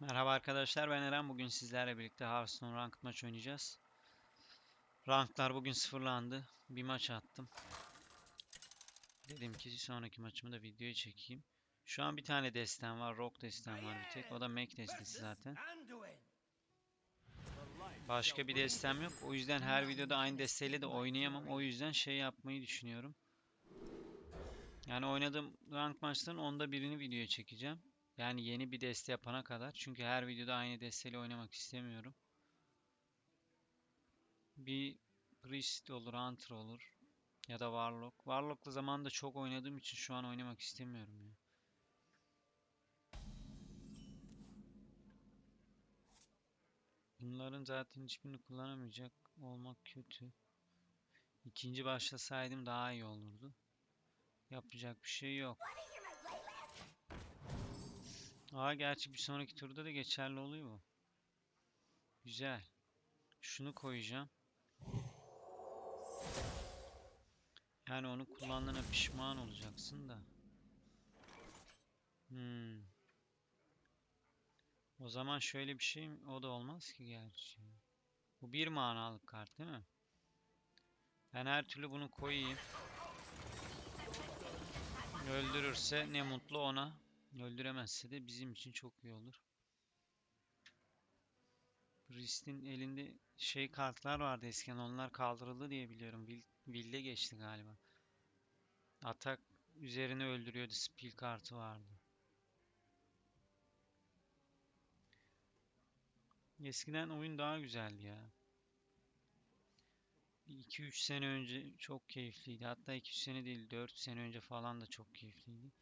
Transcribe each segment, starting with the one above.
Merhaba arkadaşlar ben Eren. Bugün sizlerle birlikte Hearthstone Ranked maç oynayacağız. Ranklar bugün sıfırlandı. Bir maç attım. Dedim ki sonraki maçımı da videoya çekeyim. Şu an bir tane destem var. Rock destem var bir tek. O da Mac destesi zaten. Başka bir destem yok. O yüzden her videoda aynı desteğiyle de oynayamam. O yüzden şey yapmayı düşünüyorum. Yani oynadığım rank maçların onda birini videoya çekeceğim. Yani yeni bir deste yapana kadar. Çünkü her videoda aynı desteyle oynamak istemiyorum. Bir Priest olur, Hunter olur. Ya da Warlock. Warlock'la zamanında çok oynadığım için şu an oynamak istemiyorum ya. Bunların zaten hiçbirini kullanamayacak olmak kötü. İkinci başlasaydım daha iyi olurdu. Yapacak bir şey yok. Aa gerçi bir sonraki turda da geçerli oluyor bu. Güzel. Şunu koyacağım. Yani onu kullandığına pişman olacaksın da. Hmm. O zaman şöyle bir şey? O da olmaz ki gerçi. Bu bir manalık kart değil mi? Ben her türlü bunu koyayım. Öldürürse ne mutlu ona. Öldüremezse de bizim için çok iyi olur. Priest'in elinde şey kartlar vardı eskiden onlar kaldırıldı diye biliyorum. Will, Will'de geçti galiba. Atak üzerine öldürüyordu. Spill kartı vardı. Eskiden oyun daha güzeldi ya. 2-3 sene önce çok keyifliydi. Hatta 2-3 sene değil 4 sene önce falan da çok keyifliydi.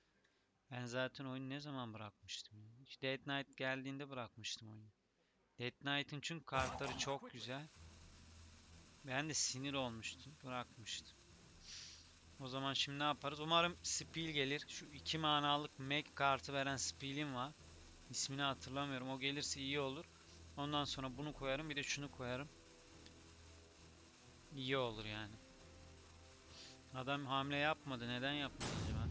Ben zaten oyunu ne zaman bırakmıştım? İşte Dead Knight geldiğinde bırakmıştım oyunu. Dead Knight'ın çünkü kartları çok güzel. Ben de sinir olmuştum. Bırakmıştım. O zaman şimdi ne yaparız? Umarım Spill gelir. Şu iki manalık Meg kartı veren Spill'im var. İsmini hatırlamıyorum. O gelirse iyi olur. Ondan sonra bunu koyarım. Bir de şunu koyarım. İyi olur yani. Adam hamle yapmadı. Neden yapmadı acaba?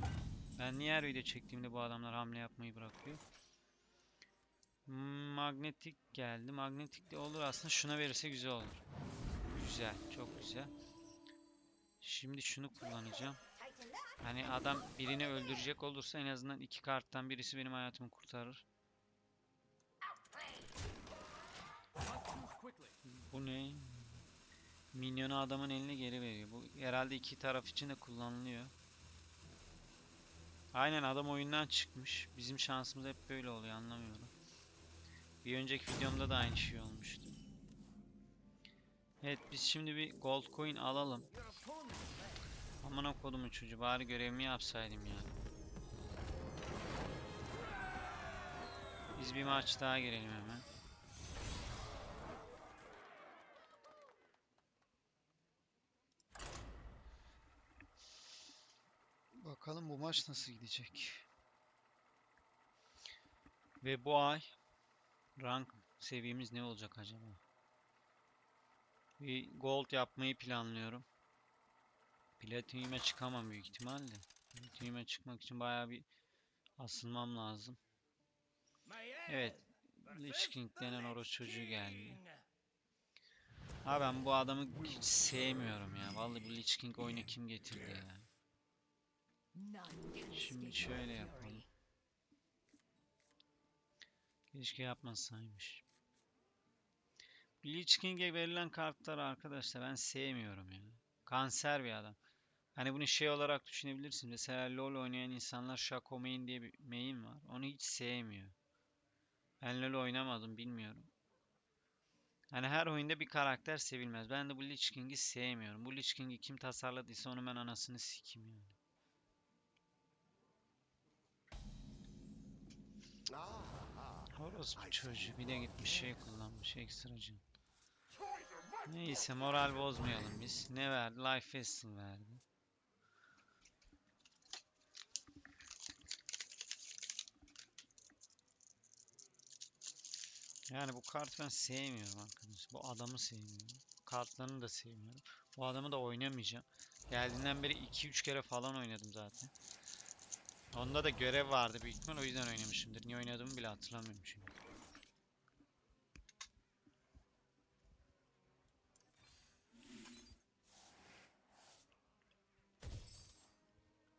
Ben niye her video çektiğimde bu adamlar hamle yapmayı bırakıyor? Magnetik geldi. Magnetik de olur aslında. Şuna verirse güzel olur. Güzel. Çok güzel. Şimdi şunu kullanacağım. Hani adam birini öldürecek olursa en azından iki karttan birisi benim hayatımı kurtarır. Bu ne? Minyonu adamın eline geri veriyor. Bu herhalde iki taraf için de kullanılıyor. Aynen adam oyundan çıkmış. Bizim şansımız hep böyle oluyor anlamıyorum. Bir önceki videomda da aynı şey olmuştu. Evet biz şimdi bir gold coin alalım. Aman kodumun çocuğu bari görevimi yapsaydım ya. Biz bir maç daha girelim hemen. Bakalım bu maç nasıl gidecek. Ve bu ay rank seviyemiz ne olacak acaba? Bir gold yapmayı planlıyorum. Platinum'a çıkamam büyük ihtimalle. Platinum'a çıkmak için bayağı bir asılmam lazım. Evet. Lich King denen oros çocuğu geldi. Ha ben bu adamı hiç sevmiyorum ya. Vallahi bu Lich King oyunu kim getirdi ya. Şimdi şöyle yapalım. Keşke yapmasaymış. Lich King'e verilen kartlar arkadaşlar ben sevmiyorum ya. Kanser bir adam. Hani bunu şey olarak düşünebilirsin. Mesela LoL oynayan insanlar Shaco main diye bir main var. Onu hiç sevmiyor. Ben LoL oynamadım bilmiyorum. Hani her oyunda bir karakter sevilmez. Ben de bu Lich King'i sevmiyorum. Bu Lich King'i kim tasarladıysa onu ben anasını sikeyim yani. Orospu çocuğu bir de gitmiş şey kullanmış ekstracı. Neyse moral bozmayalım biz. Ne verdi? Life Festival verdi. Yani bu kartı ben sevmiyorum arkadaşlar. Bu adamı sevmiyorum. Kartlarını da sevmiyorum. Bu adamı da oynamayacağım. Geldiğinden beri 2-3 kere falan oynadım zaten. Onda da görev vardı büyük ihtimal o yüzden oynamışımdır. Niye oynadığımı bile hatırlamıyorum şimdi.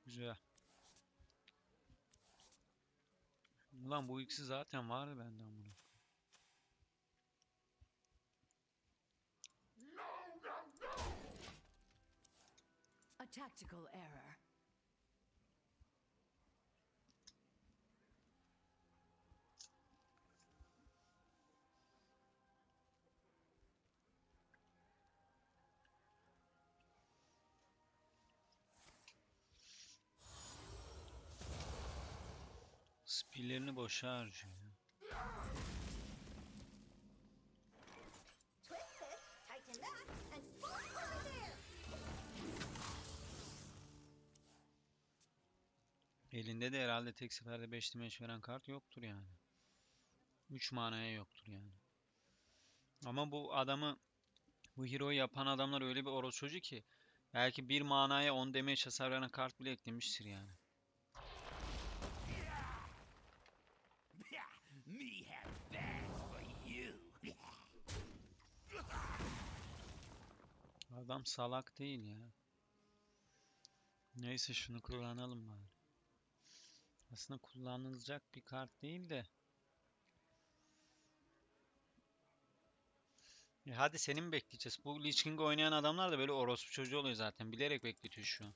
Güzel. Ulan bu ikisi zaten vardı benden bunu. A tactical error. Spillerini boşa harcıyor. Elinde de herhalde tek seferde 5 dimenç veren kart yoktur yani. 3 manaya yoktur yani. Ama bu adamı bu hero'yu yapan adamlar öyle bir orospucu ki belki bir manaya 10 damage hasar veren kart bile eklemiştir yani. Adam salak değil ya. Neyse şunu kullanalım bari. Aslında kullanılacak bir kart değil de. E hadi seni mi bekleyeceğiz? Bu Lich King oynayan adamlar da böyle orospu çocuğu oluyor zaten. Bilerek bekletiyor şu an.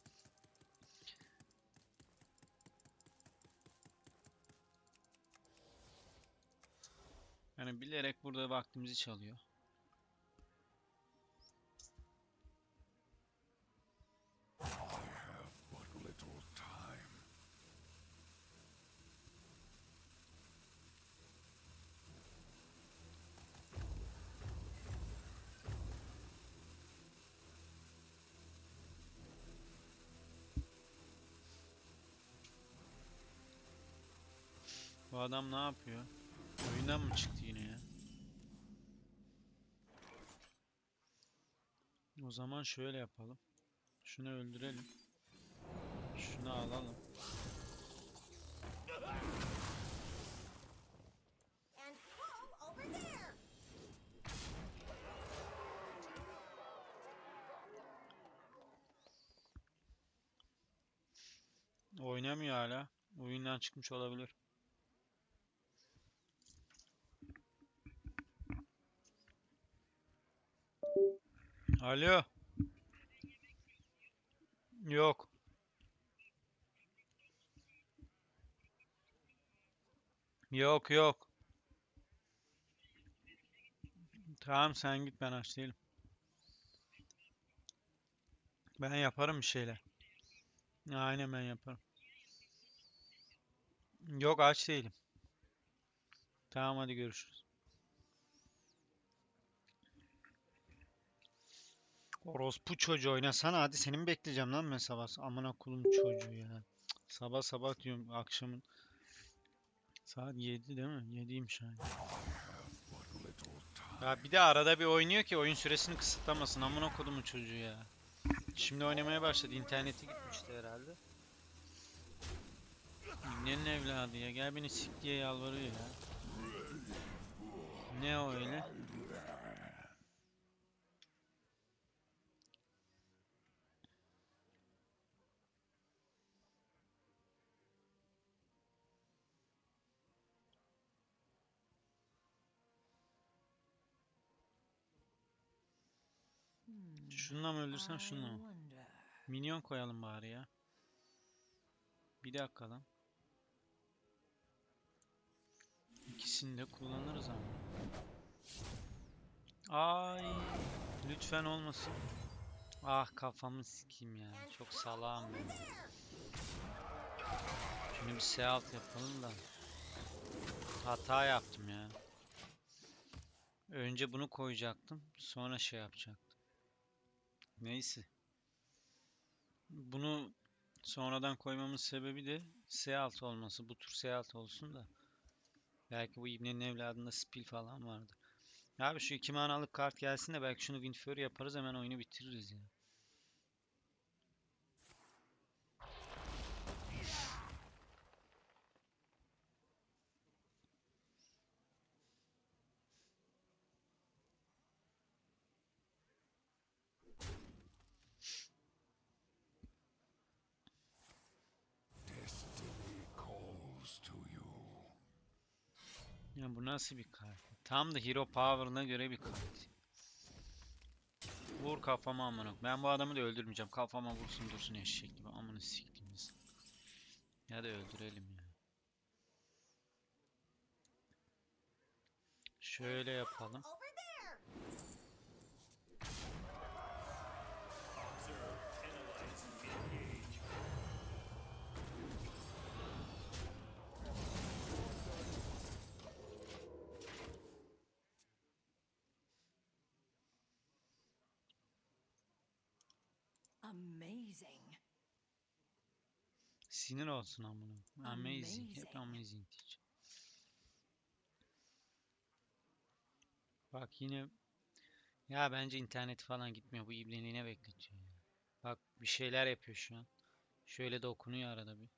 Yani bilerek burada vaktimizi çalıyor. Bu adam ne yapıyor? Oyundan mı çıktı yine ya? O zaman şöyle yapalım. Şunu öldürelim. Şunu alalım. Oynamıyor hala. Oyundan çıkmış olabilir. Alo. Yok. Yok yok. Tamam sen git ben aç değilim. Ben yaparım bir şeyler. Aynen ben yaparım. Yok aç değilim. Tamam hadi görüşürüz. Orospu çocuğu oynasana hadi seni mi bekleyeceğim lan ben sabah. Amına kulum çocuğu ya. Sabah sabah diyorum akşamın. Saat 7 değil mi? 7'ymiş yani. Ya bir de arada bir oynuyor ki oyun süresini kısıtlamasın. Amına kodumun çocuğu ya. Şimdi oynamaya başladı. İnterneti gitmişti herhalde. İbnenin evladı ya. Gel beni sik diye yalvarıyor ya. Ne o öyle? Şununla mı öldürsem şununla mı? Minyon koyalım bari ya. Bir dakika lan. İkisini de kullanırız ama. Ay, lütfen olmasın. Ah kafamı sikeyim ya. Çok salağım ben. Şunu bir S alt yapalım da. Hata yaptım ya. Önce bunu koyacaktım. Sonra şey yapacaktım. Neyse. Bunu sonradan koymamın sebebi de S6 olması. Bu tur S6 olsun da. Belki bu İbne'nin evladında spil falan vardır. Abi şu iki manalık kart gelsin de belki şunu Windfury yaparız hemen oyunu bitiririz ya. Ya bu nasıl bir kart? Tam da hero power'ına göre bir kart. Vur kafama amına. Ben bu adamı da öldürmeyeceğim. Kafama vursun dursun eşek gibi. Amına siktiğimiz. Ya da öldürelim ya. Şöyle yapalım. Amazing. Sinir olsun amına. Amazing. Hep Amazing. diyeceğim. Bak yine ya bence internet falan gitmiyor. Bu ibliliğine ne bekletiyor. Bak bir şeyler yapıyor şu an. Şöyle dokunuyor arada bir.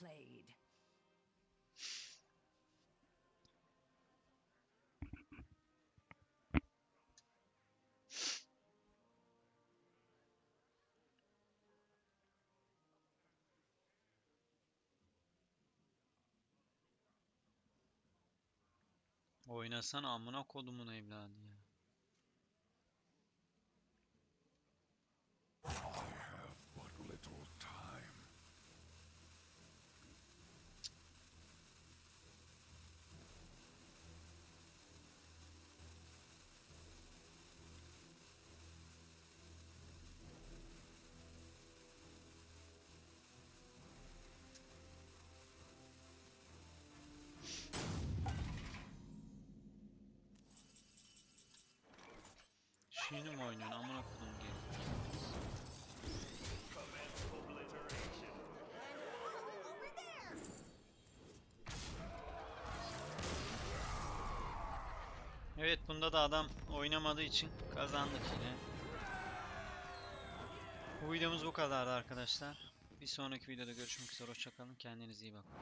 Played. Oynasan amına kodumun evladı ya. Şiini mi oynuyorsun amına kodum there. Evet bunda da adam oynamadığı için kazandık yine. Bu videomuz bu kadardı arkadaşlar. Bir sonraki videoda görüşmek üzere. Hoşçakalın. Kendinize iyi bakın.